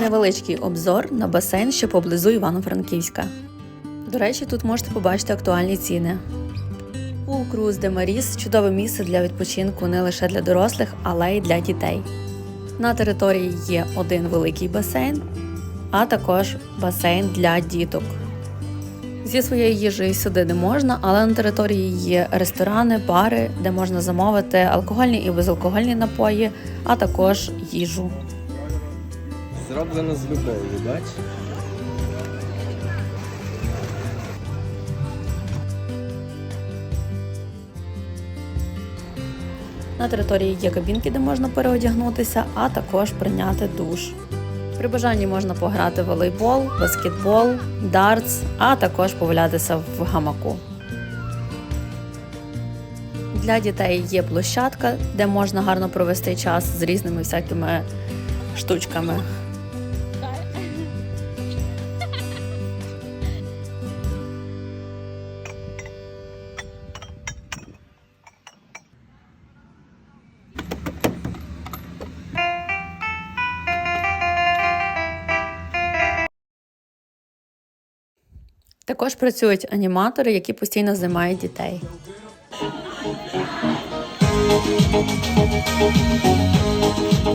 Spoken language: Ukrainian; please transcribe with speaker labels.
Speaker 1: Невеличкий обзор на басейн, що поблизу Івано-Франківська. До речі, тут можете побачити актуальні ціни. Пул Круз де Маріс чудове місце для відпочинку не лише для дорослих, але й для дітей. На території є один великий басейн, а також басейн для діток. Зі своєї їжі сюди не можна, але на території є ресторани, бари, де можна замовити алкогольні і безалкогольні напої, а також їжу.
Speaker 2: Зроблено з любов'ю, бач?
Speaker 1: На території є кабінки, де можна переодягнутися, а також прийняти душ. При бажанні можна пограти в волейбол, баскетбол, дартс, а також повалятися в гамаку. Для дітей є площадка, де можна гарно провести час з різними всякими штучками. Також працюють аніматори, які постійно займають дітей.